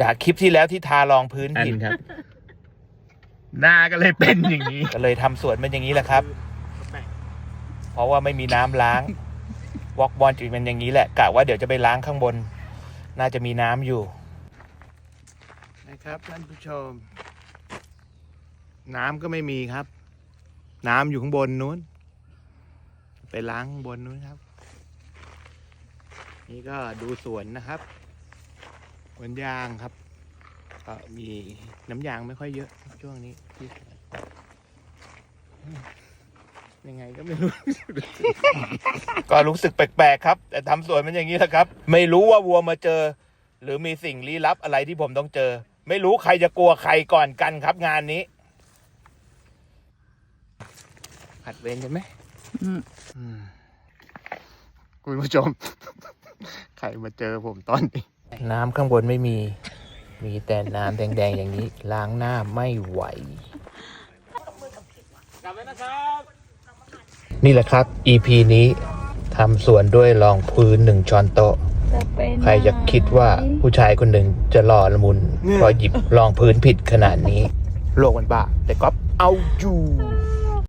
จากคลิปที่แล้วที่ทารองพื้นอันผิดครับ หน้าก็เลยเป็นอย่างนี้ ก็เลยทำสวนเป็นอย่างนี้แหละครับ เพราะว่าไม่มีน้ำล้างวอกบอลจะเป็นอย่างนี้แหละกะว่าเดี๋ยวจะไปล้างข้างบน น่าจะมีน้ำอยู่ นะครับท่านผู้ชม น้ำก็ไม่มีครับ น้ำอยู่ข้างบนนู้น ไปล้างข้างบนนู้นครับ นี่ก็ดูสวนนะครับ สวนยางครับ ก็มีน้ำยางไม่ค่อยเยอะช่วงนี้ที่สวนยังไงก็ไม่รู้ ก็รู้สึกแปลกๆครับ แต่ทำสวนมันอย่างนี้แหละครับ ไม่รู้ว่าวัวมาเจอ หรือมีสิ่งลี้ลับอะไรที่ผมต้องเจอ ไม่รู้ใครจะกลัวใครก่อนกันครับงานนี้ผัดเวรกันไหมอืมอืมคุณผู้ชม ใครมาเจอผมตอนนี้ น้ำข้างบนไม่มี มีแต่น้ำแดงๆอย่างนี้ ล้างหน้าไม่ไหว นี่แหละครับ EP นี้ทำสวนด้วยรองพื้นหนึ่งช้อนโต๊ะจะเป็นใครจะคิดว่าผู้ชายคนหนึ่งจะหล่อละมุนเพราะหยิบรองพื้นผิดขนาดนี้ โลกมันบ้าแต่ก็เอาอยู่